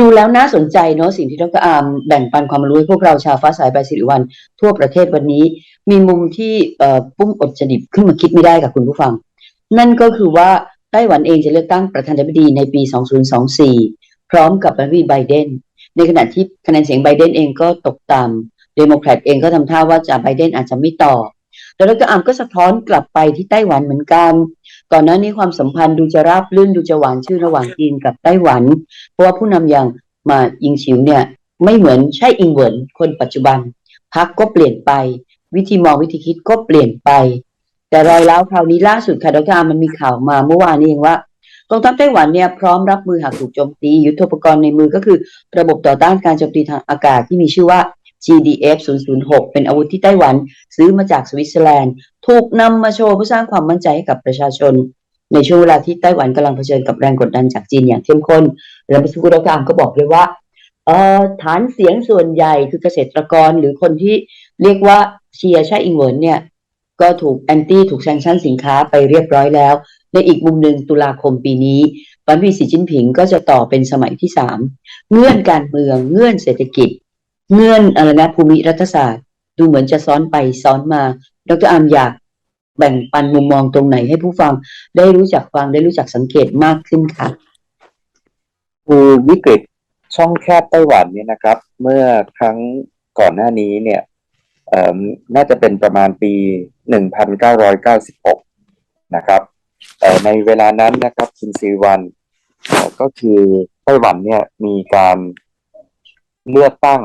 ดูแล้วน่าสนใจเนาะสิ่งที่ดรอาร์มแบ่งปันความรู้ให้พวกเราชาวฟ้าสายใบสิริวัน ทั่วประเทศวันนี้ มีมุมที่เอ่อปุ้มอดจดิบขึ้นมาคิดไม่ได้กับคุณผู้ฟัง นั่นก็คือว่าไต้หวันเองจะเลือกตั้งประธานาธิบดีในปี 2024 พร้อมกับประธานาธิบดีไบเดน ในขณะที่คะแนนเสียงไบเดนเองก็ตกต่ำเดโมแครตเองก็ทำท่าว่าจะไบเดนอาจจะไม่ต่อ แล้วดรอาร์มก็สะท้อนกลับไปที่ไต้หวันเหมือนกัน ก่อนหน้านี้ความสัมพันธ์ดูจะราบรื่นดูจะหวานชื่นระหว่างจีนกับไต้หวัน เพราะว่าผู้นำอย่างมาอิงฉิวเนี่ยไม่เหมือนใช่อิงเหวินคนปัจจุบันพักก็เปลี่ยนไป วิธีมองวิธีคิดก็เปลี่ยนไป แต่รอยร้าวคราวนี้ล่าสุดค่ะดรมมันมีข่าวมาเมื่อวานนี้เองว่ากองทัพไต้หวันเนี่ยพร้อมรับมือหากถูกโจมตี ยุทธปกรณ์ในมือก็คือ ระบบต่อต้านการโจมตีทางอากาศที่มีชื่อว่า GDF 006 เป็นอาวุธที่ไต้หวันซื้อมาจากสวิตเซอร์แลนด์ ถูกนำมาโชว์เพื่อสร้างความมั่นใจให้กับประชาชน ในช่วงเวลาที่ไต้หวันกำลังเผชิญกับแรงกดดันจากจีนอย่างเข้มข้น แล้วเมื่อสักครู่รอาร์มก็บอกเลยว่าเอ่อฐานเสียงส่วนใหญ่คือเกษตรกรหรือคนที่เรียกว่าเชียร์ชาอิงเหวินเนี่ย ก็ถูกแอนตี้ถูกแซงชั่นสินค้าไปเรียบร้อยแล้ว ในอีกมุมหนึ่งตุลาคมปีนี้วันพีสีจิ้นผิงก็จะต่อเป็นสมัยที่สามเงื่อนการเมืองเงื่อนเศรษฐกิจ เงื่อนอะไรนะภูมิรัฐศาสตร์ ดูเหมือนจะซ้อนไปซ้อนมา ดรอามอยากแบ่งปันมุมมองตรงไหนให้ผู้ฟังได้รู้จักฟังได้รู้จักสังเกตมากขึ้นค่ะคือวิกฤตช่องแคบไต้หวันเนี่ยนะครับ เมื่อครั้งก่อนหน้านี้เนี่ยเอ่อน่าจะเป็นประมาณปี 1996 นะครับเอ่ในเวลานั้นนะครับคุณซีวันก็คือไต้หวันเนี่ยมีการเลือกตั้ง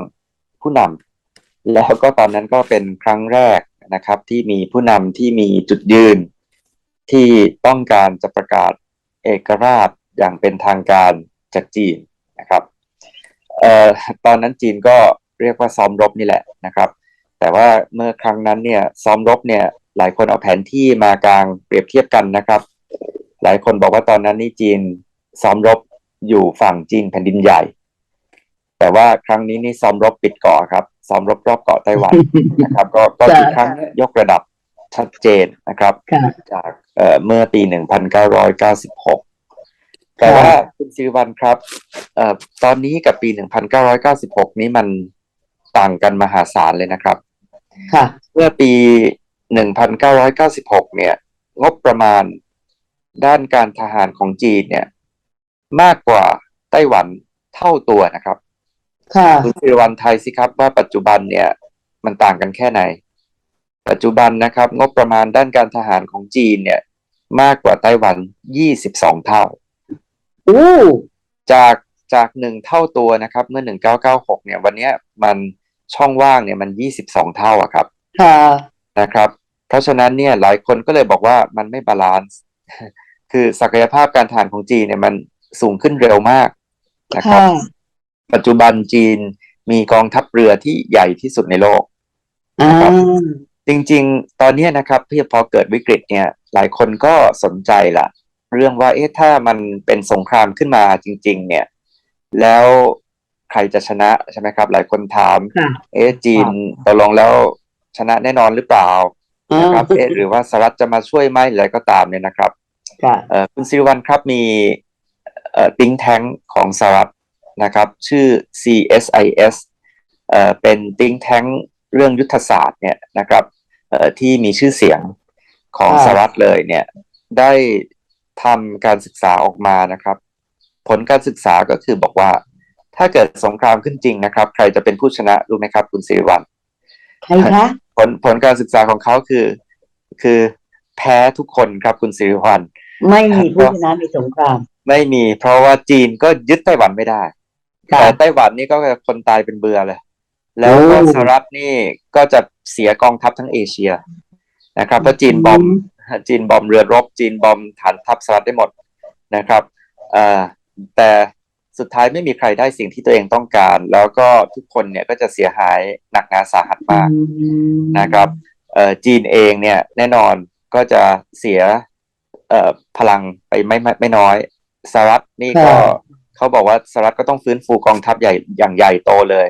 ผู้นำแล้วก็ตอนนั้นก็เป็นครั้งแรกนะครับ ที่มีผู้นำที่มีจุดยืน ที่ต้องการจะประกาศเอกราชอย่างเป็นทางการจากจีนนะครับเอ่อตอนนั้นจีนก็เรียกว่าซ้อมรบนี่แหละนะครับ แต่ว่าเมื่อครั้งนั้นเนี่ยซ้อมรบเนี่ยหลายคนเอาแผนที่มากลางเปรียบเทียบกันนะครับ หลายคนบอกว่าตอนนั้นนี่จีนซ้อมรบอยู่ฝั่งจีนแผ่นดินใหญ่ แต่ว่าครั้งนี้นี่ซ้อมรบปิดเกาะครับซ้อมรบรอบเกาะไต้หวันนะครับ ก็ก็อีกครั้งเนี่ยยกระดับชัดเจนนะครับค่ะจากเอ่อเมื่อปี1996แต่ว่าคุณศิริวัลครับเอ่อตอนนี้กับปี1996นี้มันต่างกันมหาศาลเลยนะครับ ค่ะ เมื่อปี1996เนี่ย งบประมาณด้านการทหารของจีนเนี่ย มากกว่าไต้หวันเท่าตัวนะครับ ค่ะคุณศิริวัลไทยสิครับว่าปัจจุบันเนี่ยมันต่างกันแค่ไหน ปัจจุบันนะครับ งบประมาณด้านการทหารของจีนเนี่ย มากกว่าไต้หวัน 22 เท่าอู้จากจากหนึ่งเท่าตัวนะครับ เมื่อ 1996 เนี่ย วันเนี้ยมันช่องว่างเนี่ยมัน 22 เท่าอะครับ ค่ะ นะครับ เพราะฉะนั้นเนี่ยหลายคนก็เลยบอกว่ามันไม่บาลานซ์คือศักยภาพการทหารของจีนเนี่ยมันสูงขึ้นเร็วมากนะครับค่ะ ปัจจุบันจีนมีกองทัพเรือที่ใหญ่ที่สุดในโลกอ่าจริงๆ ตอนเนี้ยนะครับพี่พอเกิดวิกฤตเนี่ย หลายคนก็สนใจละเรื่องว่าเอ๊ะถ้ามันเป็นสงครามขึ้นมาจริง ๆ เนี่ย แล้วใครจะชนะใช่ไหมครับ หลายคนถามค่ะเอ๊ะจีนตกลงแล้วชนะแน่นอนหรือเปล่าอ่านะครับเอ๊ะหรือว่าสหรัฐจะมาช่วยไหมหรืออะไรก็ตามเนี่ยนะครับค่ะเอ่อคุณซิริวัลครับมีเอ่อติงแทงของสหรัฐ นะครับชื่อ CSIS เอ่อเป็นติงแทงเรื่องยุทธศาสตร์เนี่ยนะครับเอ่อที่มีชื่อเสียงของค่ะสหรัฐเลยเนี่ยได้ทำการศึกษาออกมานะครับ ผลการศึกษาก็คือบอกว่า ถ้าเกิดสงครามขึ้นจริงนะครับ ใครจะเป็นผู้ชนะรู้ไหมครับ คุณสิริวัลใครคะผลผลการศึกษาของเขาคือ คือแพ้ทุกคนครับคุณสิริวัลไม่มีผู้ชนะในสงคราม ไม่มีเพราะว่าจีนก็ยึดไต้หวันไม่ได้ค่ะ แต่ไต้หวันนี่ก็คนตายเป็นเบื่อเลย แล้วก็โอ้สหรัฐนี่ก็จะเสียกองทัพทั้งเอเชียนะครับเพราะจีนบอมจีนบอมเรือรบ จีนบอมฐานทัพสหรัฐได้หมดนะครับเอ่อแต่สุดท้ายไม่มีใครได้สิ่งที่ตัวเองต้องการ แล้วก็ทุกคนเนี่ยก็จะเสียหายหนักหนาสาหัสมากนะครับเอ่อจีนเองเนี่ยแน่นอนก็จะเสียเอ่อพลังไปไม่ไม่ไม่น้อยสหรัฐนี่ก็ค่ะ เขาบอกว่าสหรัฐก็ต้องฟื้นฟูกองทัพใหญ่อย่างใหญ่โตเลย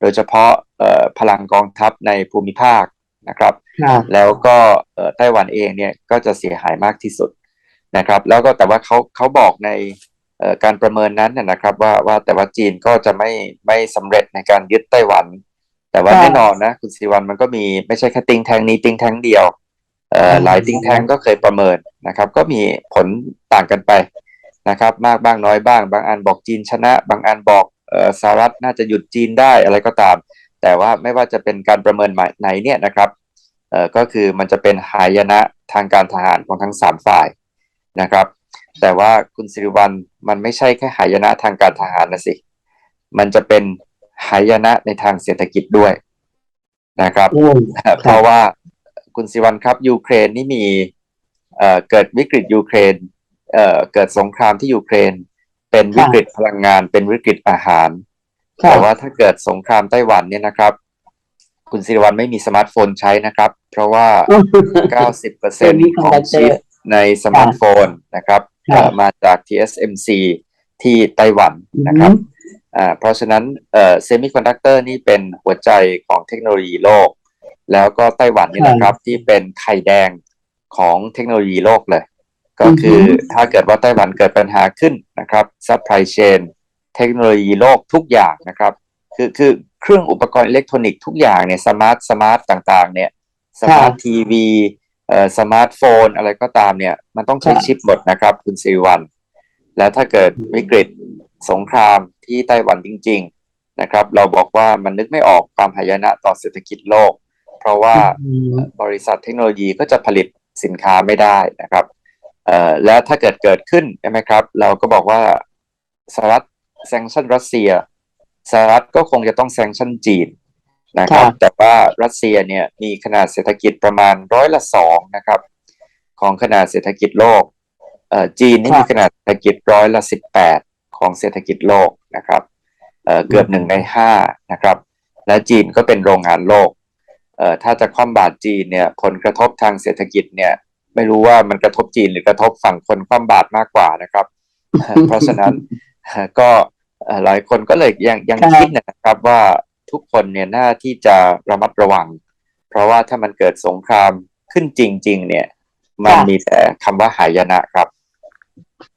โดยเฉพาะเอ่อพลังกองทัพในภูมิภาคนะครับค่ะแล้วก็เอ่อไต้หวันเองเนี่ยก็จะเสียหายมากที่สุดนะครับ แล้วก็แต่ว่าเขาเขาบอกในเอ่อการประเมินนั้นนะนะครับว่าว่าแต่ว่าจีนก็จะไม่ไม่สำเร็จในการยึดไต้หวัน แต่ว่าค่ะแน่นอนนะคุณสิริวัลมันก็มีไม่ใช่แค่ติงแทงนี้ติงแทงเดียวเอ่ออืมหลายติงแทงก็เคยประเมินนะครับ ก็มีผลต่างกันไป นะครับ มากบ้างน้อยบ้าง บางอันบอกจีนชนะ บางอันบอกเอ่อสหรัฐน่าจะหยุดจีนได้อะไรก็ตาม แต่ว่าไม่ว่าจะเป็นการประเมินไหนเนี่ยนะครับเอ่อก็คือมันจะเป็นหายนะทางการทหารของทั้งสามฝ่ายนะครับ แต่ว่าคุณสิริวัลมันไม่ใช่แค่หายนะทางการทหารนะสิ มันจะเป็นหายนะในทางเศรษฐกิจด้วยนะครับโอ้เพราะว่าคุณสิริวัลครับยูเครนนี่มีเอ่อเกิดวิกฤตยูเครน เอ่อเกิดสงครามที่ยูเครน เป็นวิกฤตพลังงาน เป็นวิกฤตอาหารค่ะแต่ว่าถ้าเกิดสงครามไต้หวันเนี่ยนะครับ คุณสิริวัลไม่มีสมาร์ทโฟนใช้นะครับ เพราะว่า90%ของชิปในสมาร์ทโฟนนะครับค่ะเอ่อมาจาก TSMC ที่ไต้หวันนะครับอ่าเพราะฉะนั้นเอ่อเซมิคอนดักเตอร์นี่เป็นหัวใจของเทคโนโลยีโลก แล้วก็ไต้หวันนี่นะครับที่เป็นไข่แดงของเทคโนโลยีโลกเลย ก็คือออฮึถ้าเกิดว่าไต้หวันเกิดปัญหาขึ้นนะครับซัพพลายเชนเทคโนโลยีโลกทุกอย่างนะครับ คือคือเครื่องอุปกรณ์อิเล็กทรอนิกส์ทุกอย่างเนี่ยสมาร์ทสมาร์ทต่างๆ เนี่ยสมาร์ททีวีเอ่อสมาร์ทโฟนอะไรก็ตามเนี่ยมันต้องใช้ค่ะชิปหมดนะครับ คุณสิริวัลแล้วถ้าเกิดวิกฤตสงครามที่ไต้หวันจริง ๆนะครับ เราบอกว่ามันนึกไม่ออกความหายนะต่อเศรษฐกิจโลก เพราะว่าอืมบริษัทเทคโนโลยีก็จะผลิตสินค้าไม่ได้นะครับเอ่อ แล้วถ้าเกิดเกิดขึ้นใช่ไหมครับ เราก็บอกว่าสหรัฐแซงชั่นรัสเซียสหรัฐก็คงจะต้องแซงชั่นจีนนะครับค่ะแต่ว่ารัสเซียเนี่ยมีขนาดเศรษฐกิจประมาณร้อยละสองนะครับ ของขนาดเศรษฐกิจโลกเอ่อจีนนี่มีขนาดเศรษฐกิจร้อยละสิบแปดของเศรษฐกิจโลกนะครับเอ่อเกือบหนึ่งในห้านะครับ และจีนก็เป็นโรงงานโลกเอ่อถ้าจะคว่ำบาตรจีนเนี่ยผลกระทบทางเศรษฐกิจเนี่ย ไม่รู้ว่ามันกระทบจีนหรือกระทบฝั่งคนคว่ำบาตรมากกว่านะครับ เพราะฉะนั้นก็เอ่อหลายคนก็เลยยังยังครับคิดนะครับว่าทุกคนเนี่ยน่าที่จะระมัดระวัง เพราะว่าถ้ามันเกิดสงครามขึ้นจริง ๆ เนี่ย มันค่ะมีแต่คำว่าหายนะครับ